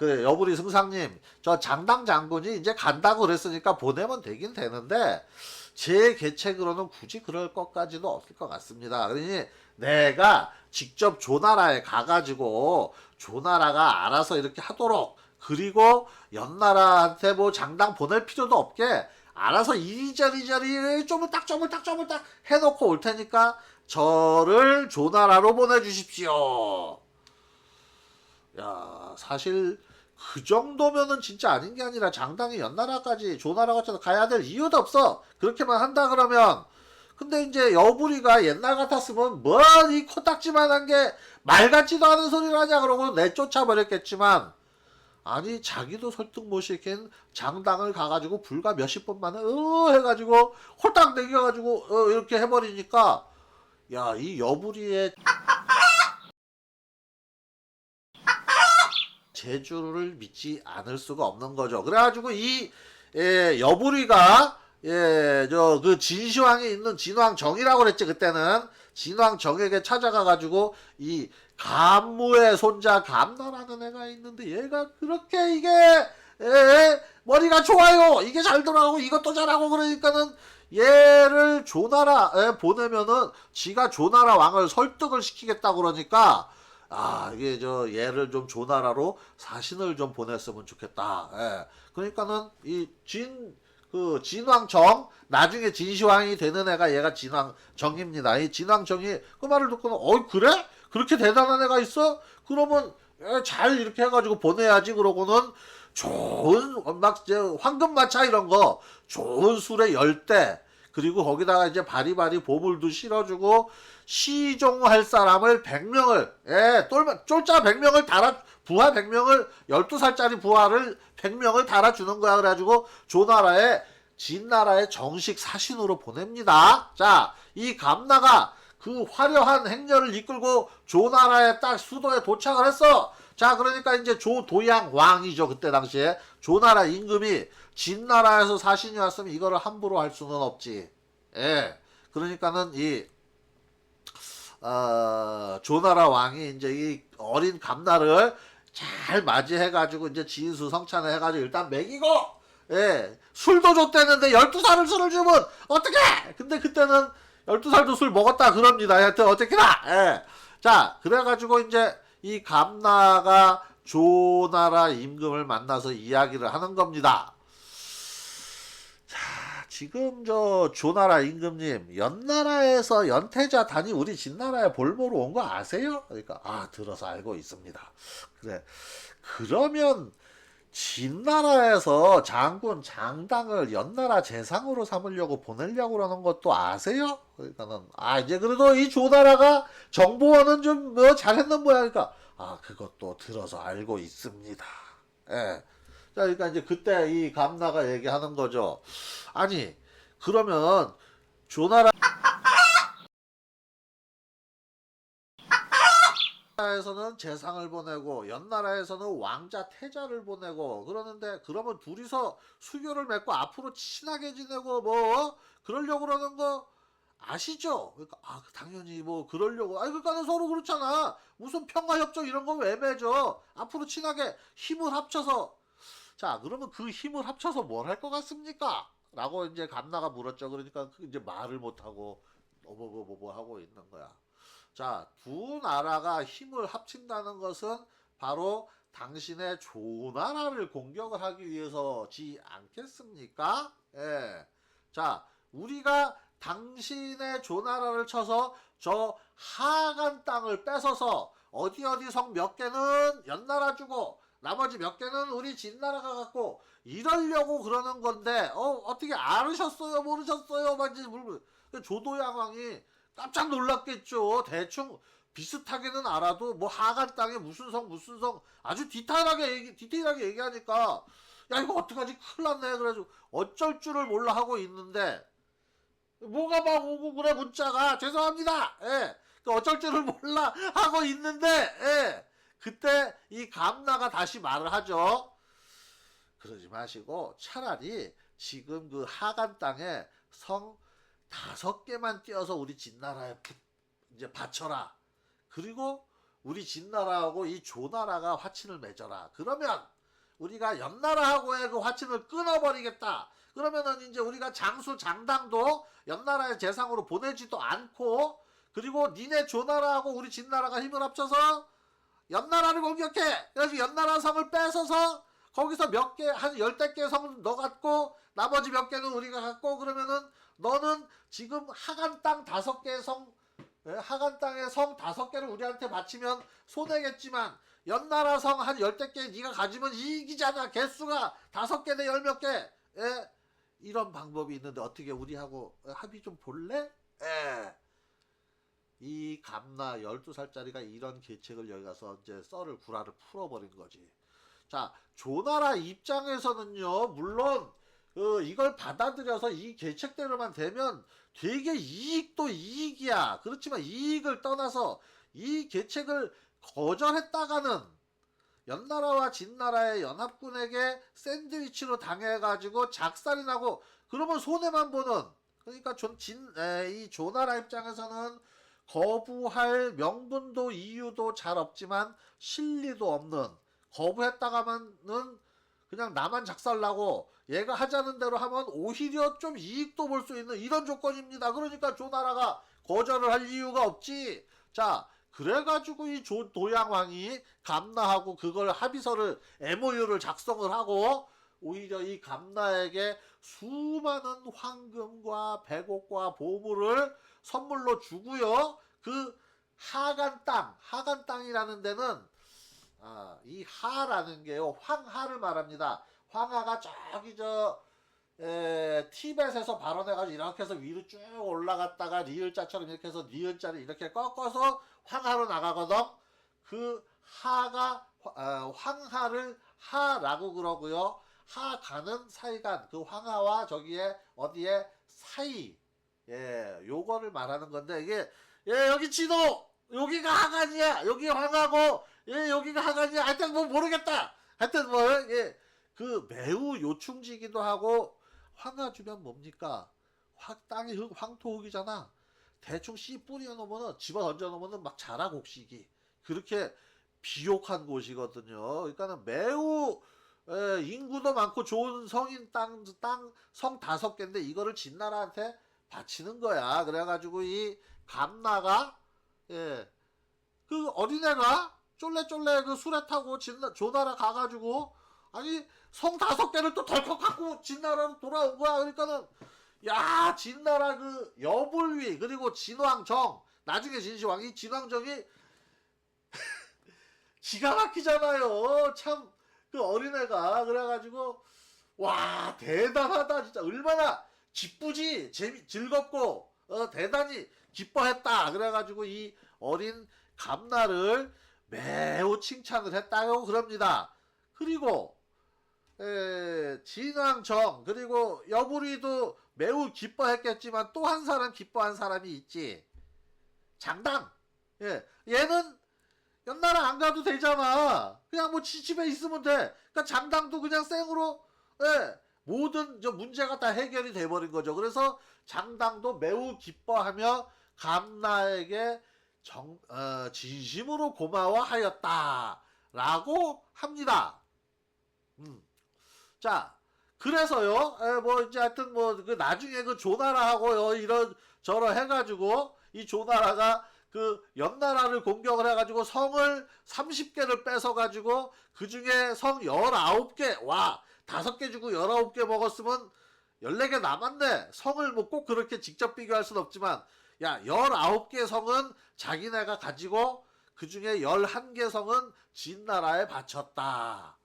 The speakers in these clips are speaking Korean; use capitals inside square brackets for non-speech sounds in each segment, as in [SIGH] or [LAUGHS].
그래 여부리 승상님, 저 장당 장군이 이제 간다고 그랬으니까 보내면 되긴 되는데 제 계책으로는 굳이 그럴 것까지도 없을 것 같습니다. 그러니 내가 직접 조나라에 가가지고 조나라가 알아서 이렇게 하도록 그리고 연나라한테 뭐 장당 보낼 필요도 없게 알아서 이리저리 저리 쪼물딱 쪼물딱 쪼물딱 해놓고 올 테니까 저를 조나라로 보내주십시오. 야 사실 그 정도면은 진짜 아닌 게 아니라 장당이 연나라까지 조나라 같이 가야 될 이유도 없어. 그렇게만 한다 그러면. 근데 이제 여부리가 옛날 같았으면 뭐이 코딱지만한 게 말 같지도 않은 소리를 하냐 그러고 내쫓아 버렸겠지만. 아니 자기도 설득 못 시킨 장당을 가가지고 불과 몇십 분 만에 어 해가지고 홀딱 내겨가지고 어 이렇게 해버리니까. 야 이 여부리의 제주를 믿지 않을 수가 없는 거죠. 그래가지고 이 예, 여부리가 예, 저 그 진시황에 있는 진왕 정이라고 그랬지 그때는 진왕 정에게 찾아가 가지고 이 감무의 손자 감나라는 애가 있는데 얘가 그렇게 이게 예, 머리가 좋아요. 이게 잘 돌아가고 이것도 잘하고 그러니까는 얘를 조나라 에 보내면은 지가 조나라 왕을 설득을 시키겠다 그러니까 아 이게 저 얘를 좀 조나라로 사신을 좀 보냈으면 좋겠다. 예. 그러니까는 이 진 그 진왕정 나중에 진시황이 되는 애가 얘가 진왕정입니다. 이 진왕정이 그 말을 듣고는 어 그래? 그렇게 대단한 애가 있어? 그러면 에, 잘 이렇게 해가지고 보내야지 그러고는 좋은 막 황금마차 이런 거 좋은 술에 열대 그리고 거기다가 이제 바리바리 보물도 실어주고 시종할 사람을 100명을 예, 똘, 쫄자 100명을 달아 부하 100명을 12살짜리 부하를 100명을 달아주는 거야. 그래가지고 조나라에 진나라의 정식 사신으로 보냅니다. 자 이 감나가 그 화려한 행렬을 이끌고 조나라의 딱 수도에 도착을 했어. 자 그러니까 이제 조도양 왕이죠 그때 당시에. 조나라 임금이 진 나라에서 사신이 왔으면 이거를 함부로 할 수는 없지. 예. 그러니까는 이 어, 조나라 왕이 이제 이 어린 감나를 잘 맞이해가지고 이제 진수 성찬을 해가지고 일단 먹이고 예. 술도 줬대는데 12살을 술을 주면 어떡해! 근데 그때는 12살도 술 먹었다 그럽니다. 하여튼 어떻게나 예. 자 그래가지고 이제 이 감나가 조나라 임금을 만나서 이야기를 하는 겁니다. 자, 지금 저 조나라 임금님 연나라에서 연태자 단이 우리 진나라에 볼모로 온 거 아세요? 그러니까 아 들어서 알고 있습니다. 그래 그러면 진나라에서 장군 장당을 연나라 재상으로 삼으려고 보내려고 그러는 것도 아세요? 그러니까는 아 이제 그래도 이 조나라가 정보원은 좀 뭐 잘했는 모양이니까 아 그것도 들어서 알고 있습니다. 예. 자, 그러니까 이제 그때 이 감나가 얘기하는 거죠. 아니, 그러면 조나라 에서는 재상을 보내고 연나라에서는 왕자 태자를 보내고 그러는데 그러면 둘이서 수교를 맺고 앞으로 친하게 지내고 뭐 그러려고 그러는 거 아시죠? 그러니까 아 당연히 뭐 그러려고 아 그러니까는 서로 그렇잖아 무슨 평화협정 이런 거왜 맺어 앞으로 친하게 힘을 합쳐서 자, 그러면 그 힘을 합쳐서 뭘 할 것 같습니까? 라고 이제 감나가 물었죠. 그러니까 그 이제 말을 못하고 뭐뭐뭐뭐 하고 있는 거야. 자, 두 나라가 힘을 합친다는 것은 바로 당신의 조나라를 공격을 하기 위해서지 않겠습니까? 예. 자, 우리가 당신의 조나라를 쳐서 저 하간 땅을 뺏어서 어디 어디 성 몇 개는 연나라 주고 나머지 몇 개는 우리 진나라가 갖고 이러려고 그러는 건데 어 어떻게 알으셨어요? 모르셨어요? 막 이제 물고. 조도양왕이 깜짝 놀랐겠죠. 대충 비슷하게는 알아도 뭐 하간 땅에 무슨 성 무슨 성 아주 디테일하게 얘기 디테일하게 얘기하니까 야 이거 어떡하지? 큰일 났네. 그래가지고 어쩔 줄을 몰라 하고 있는데 뭐가 막 오고 그래 문자가. 죄송합니다. 예. 그 어쩔 줄을 몰라 하고 있는데 예 그때 이 감나가 다시 말을 하죠. 그러지 마시고 차라리 지금 그 하간 땅에 성 다섯 개만 띄어서 우리 진나라에 부- 이제 바쳐라. 그리고 우리 진나라하고 이 조나라가 화친을 맺어라. 그러면 우리가 연나라하고의 그 화친을 끊어버리겠다. 그러면은 이제 우리가 장수 장당도 연나라의 재상으로 보내지도 않고 그리고 니네 조나라하고 우리 진나라가 힘을 합쳐서 연나라를 공격해. 그래서 연나라 성을 뺏어서 거기서 몇 개, 한 열댓 개 성은 너 갖고 나머지 몇 개는 우리가 갖고 그러면은 너는 지금 하간 땅 다섯 개의 성, 예, 하간 땅의 성 다섯 개를 우리한테 바치면 손해겠지만 연나라 성 한 열댓 개 네가 가지면 이기잖아. 개수가 다섯 개 대 열 몇 개. 예, 이런 방법이 있는데 어떻게 우리하고 합의 좀 볼래? 예. 이 감나 12살짜리가 이런 계책을 여기 가서 이제 썰을 구라를 풀어버린 거지. 자, 조나라 입장에서는요, 물론, 어, 이걸 받아들여서 이 계책대로만 되면 되게 이익도 이익이야. 그렇지만 이익을 떠나서 이 계책을 거절했다가는 연나라와 진나라의 연합군에게 샌드위치로 당해가지고 작살이 나고 그러면 손해만 보는 그러니까 존, 진, 에, 이 조나라 입장에서는 거부할 명분도 이유도 잘 없지만 실리도 없는 거부했다가만은 그냥 나만 작살나고 얘가 하자는 대로 하면 오히려 좀 이익도 볼 수 있는 이런 조건입니다. 그러니까 조나라가 거절을 할 이유가 없지. 자, 그래가지고 이 조, 도양왕이 감나하고 그걸 합의서를 MOU를 작성을 하고 오히려 이 감나에게 수많은 황금과 백옥과 보물을 선물로 주고요. 그 하간 땅, 하간 땅이라는 데는 아, 이 하라는 게요. 황하를 말합니다. 황하가 저기 저 에, 티벳에서 발원해가지고 이렇게 해서 위로 쭉 올라갔다가 리을자처럼 이렇게 해서 니은자를 이렇게 꺾어서 황하로 나가거든. 그 하가 어, 황하를 하라고 그러고요. 하가는 사이간 그 황하와 저기에 어디에 사이 예 요거를 말하는 건데 이게 예 여기 지도 여기가 하간이야 여기 황하고 예 여기가 하간이야 하여튼 뭐 모르겠다. 하여튼 뭐 예 그 매우 요충지기도 하고 황하 주면 뭡니까? 황 땅이 흙 황토 흙이잖아. 대충 씨 뿌려 놓으면은 집어 던져 놓으면은 막 자라 곡식이 그렇게 비옥한 곳이거든요. 그러니까는 매우 에, 인구도 많고 좋은 성인 땅, 땅, 성 다섯 개인데 이거를 진나라한테 바치는 거야. 그래가지고 이 감나가, 예, 그 어린애가 쫄래쫄래 그 수레 타고 진나, 조나라 가가지고, 아니, 성 다섯 개를 또 덜컥 갖고 진나라로 돌아온 거야. 그러니까는, 야, 진나라 그 여불위, 그리고 진왕정, 나중에 진시황, 이 진왕정이 [LAUGHS] 기가 막히잖아요. 참, 그 어린애가 그래가지고 와 대단하다 진짜. 얼마나 기쁘지? 재미 즐겁고 어, 대단히 기뻐했다. 그래가지고 이 어린 감나를 매우 칭찬을 했다고 그럽니다. 그리고 에, 진왕정 그리고 여부리도 매우 기뻐했겠지만 또 한 사람 기뻐한 사람이 있지. 장당. 예 얘는 연나라 안 가도 되잖아. 그냥 뭐 지- 집에 있으면 돼. 그러니까 장당도 그냥 생으로 예, 모든 저 문제가 다 해결이 돼버린 거죠. 그래서 장당도 매우 기뻐하며 감나에게 정, 어, 진심으로 고마워하였다라고 합니다. 음. 자, 그래서요, 에, 뭐 이제 하여튼 뭐 그 나중에 그 조나라하고요 이런 저런 해가지고 이 조나라가 그 연나라를 공격을 해가지고 성을 30개를 뺏어가지고 그 중에 성 19개, 와, 5개 주고 19개 먹었으면 14개 남았네. 성을 뭐 꼭 그렇게 직접 비교할 순 없지만, 야, 19개 성은 자기네가 가지고 그 중에 11개 성은 진나라에 바쳤다.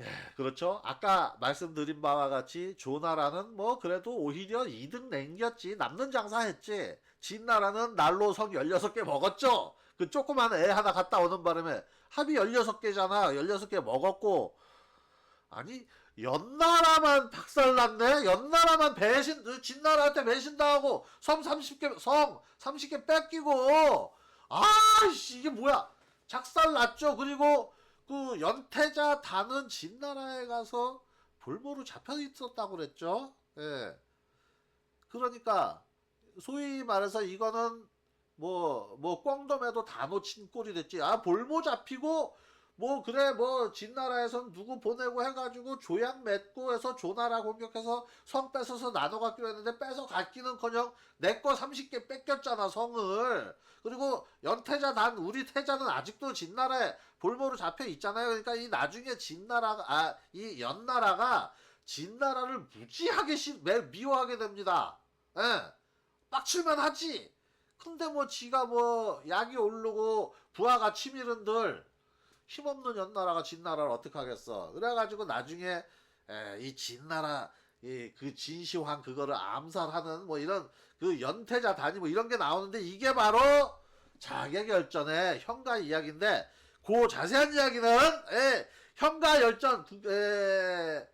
예, 그렇죠. 아까 말씀드린 바와 같이 조나라는 뭐 그래도 오히려 이득 남겼지. 남는 장사 했지. 진나라는 날로 성 16개 먹었죠. 그 조그만 애 하나 갔다 오는 바람에 합이 16개잖아. 16개 먹었고. 아니, 연나라만 박살났네? 연나라만 배신, 진나라한테 배신당하고 성 30개, 성 30개 뺏기고. 아이씨, 이게 뭐야. 작살났죠. 그리고 그 연태자 단은 진나라에 가서 볼모로 잡혀 있었다고 그랬죠. 예. 그러니까 소위 말해서 이거는 뭐, 뭐, 꽝돔에도 다 놓친 꼴이 됐지. 아, 볼모 잡히고, 뭐, 그래, 뭐, 진나라에선 누구 보내고 해가지고 조약 맺고 해서 조나라 공격해서 성 뺏어서 나눠 갖기로 했는데 뺏어 갖기는 커녕 내 거 30개 뺏겼잖아, 성을. 그리고 연태자 난, 우리 태자는 아직도 진나라에 볼모로 잡혀 있잖아요. 그러니까 이 나중에 진나라가, 아, 이 연나라가 진나라를 무지하게 시, 매, 미워하게 됩니다. 예. 빡칠만 하지. 근데 뭐 지가 뭐 약이 오르고 부하가 치밀은들 힘없는 연나라가 진나라를 어떻게 하겠어. 그래가지고 나중에 에, 이 진나라 이 그 진시황 그거를 암살하는 뭐 이런 그 연태자 단위 뭐 이런 게 나오는데 이게 바로 자객열전의 현가 이야기인데 그 자세한 이야기는 에, 현가 열전 부- 에,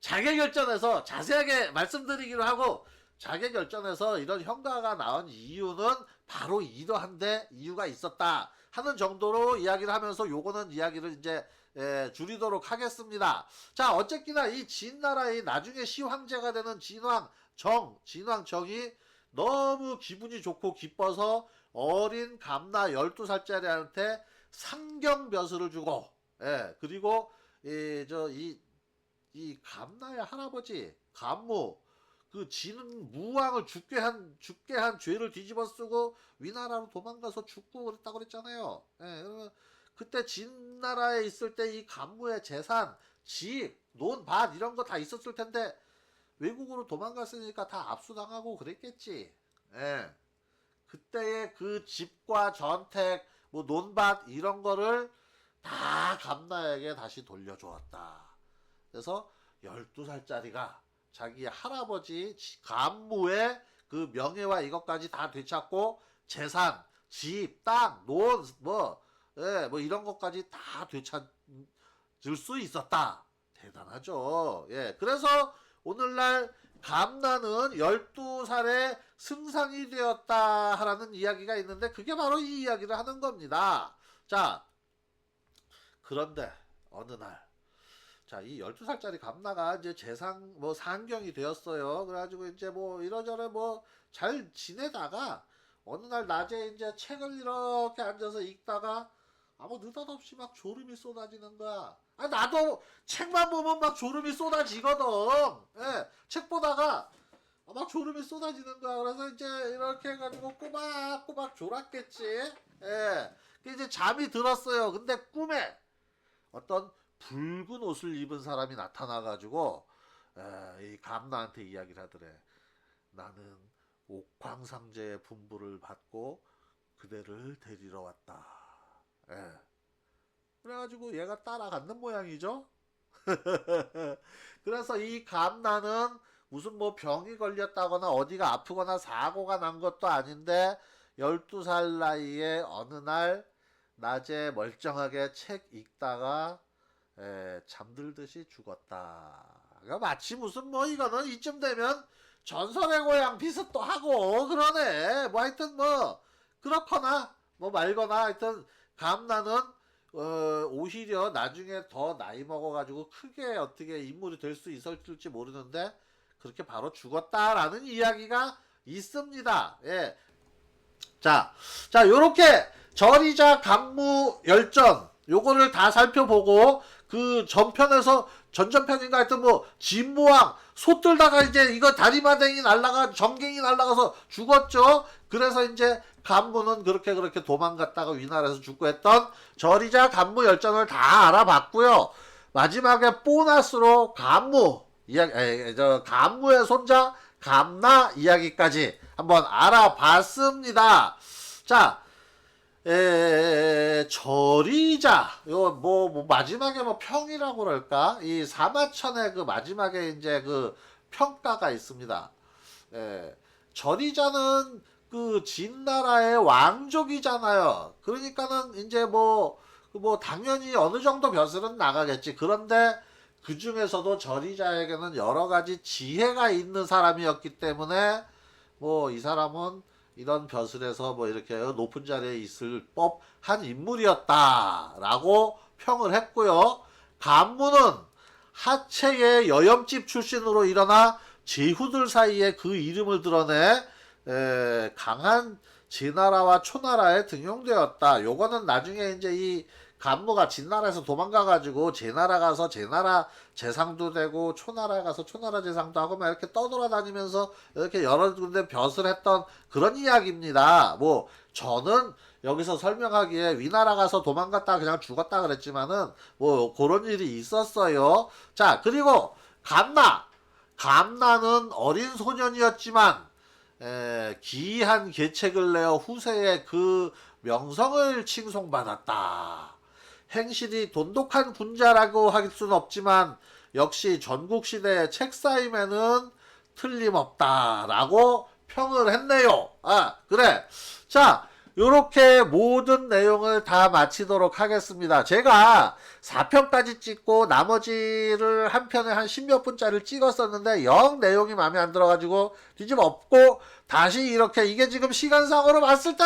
자객열전에서 자세하게 말씀드리기로 하고 자객열전에서 이런 현가가 나온 이유는 바로 이러한데 이유가 있었다 하는 정도로 이야기를 하면서 요거는 이야기를 이제 에, 줄이도록 하겠습니다. 자 어쨌거나 이 진나라의 나중에 시황제가 되는 진왕 정 진왕 정이 너무 기분이 좋고 기뻐서 어린 감나 12살짜리한테 상경벼슬을 주고 예 그리고 이 감나의 할아버지 감무 그 지는 무왕을 죽게 한 죽게 한 죄를 뒤집어 쓰고 위나라로 도망가서 죽고 그랬다고 그랬잖아요. 예, 그러면 그때 진 나라에 있을 때이 감무의 재산, 집, 논, 밭 이런 거 다 있었을 텐데 외국으로 도망갔으니까 다 압수당하고 그랬겠지. 예. 그때의 그 집과 전택, 뭐 논밭 이런 거를 다 감나에게 다시 돌려주었다. 그래서 12살짜리가 자기 할아버지 지- 감무의 그 명예와 이것까지 다 되찾고 재산, 집, 땅, 논, 뭐, 예, 뭐 이런 것까지 다 되찾을 수 있었다. 대단하죠. 예, 그래서 오늘날 감나는 12살에 승상이 되었다라는 이야기가 있는데 그게 바로 이 이야기를 하는 겁니다. 자, 그런데 어느 날 자, 이 12살짜리 감나가 이제 재상, 뭐, 상경이 되었어요. 그래가지고 이제 뭐, 이러저러 뭐, 잘 지내다가, 어느 날 낮에 이제 책을 이렇게 앉아서 읽다가, 아무 느닷없이 막 졸음이 쏟아지는 거야. 아, 나도 책만 보면 막 졸음이 쏟아지거든. 예, 책 보다가, 아, 막 졸음이 쏟아지는 거야. 그래서 이제 이렇게 해가지고 꼬박꼬박 졸았겠지. 예. 그 이제 잠이 들었어요. 근데 꿈에 어떤 붉은 옷을 입은 사람이 나타나 가지고 에, 이 감나한테 이야기를 하더래. 나는 옥황상제의 분부를 받고 그대를 데리러 왔다. 예. 그래가지고 얘가 따라갔는 모양이죠. [LAUGHS] 그래서 이 감나는 무슨 뭐 병이 걸렸다거나 어디가 아프거나 사고가 난 것도 아닌데 12살 나이에 어느 날 낮에 멀쩡하게 책 읽다가 에, 잠들듯이 죽었다. 그러니까 마치 무슨 뭐 이거는 이쯤 되면 전설의 고향 비슷도 하고 그러네. 뭐 하여튼 뭐 그렇거나 뭐 말거나 하여튼 감나는 어, 오히려 나중에 더 나이 먹어가지고 크게 어떻게 인물이 될 수 있을지 모르는데 그렇게 바로 죽었다라는 이야기가 있습니다. 예. 자, 자, 요렇게 절이자 간무 열전 요거를 다 살펴보고 그 전편에서 전전편인가 하여튼 뭐 진무왕 소 뜰다가 이제 이거 다리마댕이 날라가 전갱이 날라가서 죽었죠. 그래서 이제 간무는 그렇게 그렇게 도망갔다가 위나라에서 죽고 했던 절이자 간무 열전을 다 알아봤고요. 마지막에 보너스로 간무 이야기, 에, 저 간무의 손자 감나 이야기까지 한번 알아봤습니다. 자, 에, 절이자, 요, 뭐, 뭐, 마지막에 뭐 평이라고 그럴까? 이 사마천의 그 마지막에 이제 그 평가가 있습니다. 에, 절이자는 그 진나라의 왕족이잖아요. 그러니까는 이제 뭐, 그뭐 당연히 어느 정도 벼슬은 나가겠지. 그런데 그 중에서도 절이자에게는 여러 가지 지혜가 있는 사람이었기 때문에 뭐 이 사람은 이런 벼슬에서 뭐 이렇게 높은 자리에 있을 법한 인물이었다라고 평을 했고요. 간무는 하체의 여염집 출신으로 일어나 제후들 사이에 그 이름을 드러내 에, 강한 진나라와 초나라에 등용되었다. 요거는 나중에 이제 이 간무가 진나라에서 도망가가지고 제 나라 가서 제 나라 재상도 되고 초나라 가서 초나라 재상도 하고 막 이렇게 떠돌아다니면서 이렇게 여러 군데 벼슬 했던 그런 이야기입니다. 뭐 저는 여기서 설명하기에 위나라 가서 도망갔다 그냥 죽었다 그랬지만은 뭐 그런 일이 있었어요. 자 그리고 감나 감나는 어린 소년이었지만 에, 기이한 계책을 내어 후세의 그 명성을 칭송받았다. 행실이 돈독한 군자라고 할 수는 없지만 역시 전국시대의 책사임에는 틀림없다라고 평을 했네요. 아 그래. 자 요렇게 모든 내용을 다 마치도록 하겠습니다. 제가 4편까지 찍고 나머지를 한 편에 한 10몇 분짜리를 찍었었는데 영 내용이 마음에 안 들어가지고 뒤집 엎고 다시 이렇게 이게 지금 시간상으로 봤을 때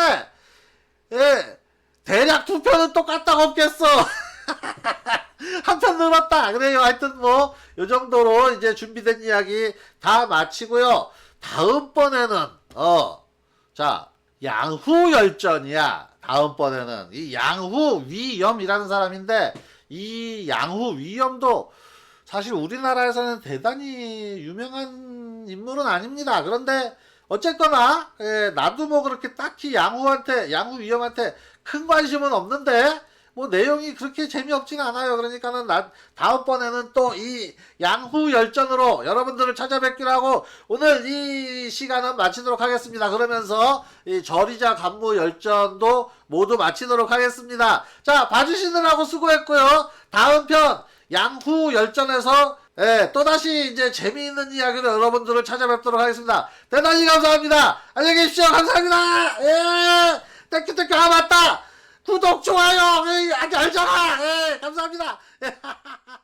예, 대략 두 편은 똑같다 없겠어. [LAUGHS] 한편 늘었다. 그래요. 하여튼 뭐, 요 정도로 이제 준비된 이야기 다 마치고요. 다음번에는, 어, 자, 양후 열전이야. 다음번에는. 이 양후 위염이라는 사람인데, 이 양후 위염도 사실 우리나라에서는 대단히 유명한 인물은 아닙니다. 그런데, 어쨌거나, 예, 나도 뭐 그렇게 딱히 양후한테, 양후 위염한테 큰 관심은 없는데, 뭐 내용이 그렇게 재미없진 않아요. 그러니까는 나, 다음번에는 또 이 양후 열전으로 여러분들을 찾아뵙기로 하고 오늘 이 시간은 마치도록 하겠습니다. 그러면서 이 절이자 간무 열전도 모두 마치도록 하겠습니다. 자, 봐주시느라고 수고했고요. 다음 편 양후 열전에서 예, 또다시 이제 재미있는 이야기로 여러분들을 찾아뵙도록 하겠습니다. 대단히 감사합니다. 안녕히 계십시오. 감사합니다. 예, 땡큐 땡큐. 아, 맞다. 구독, 좋아요, 예, 아주 알잖아. 예, 감사합니다. [LAUGHS]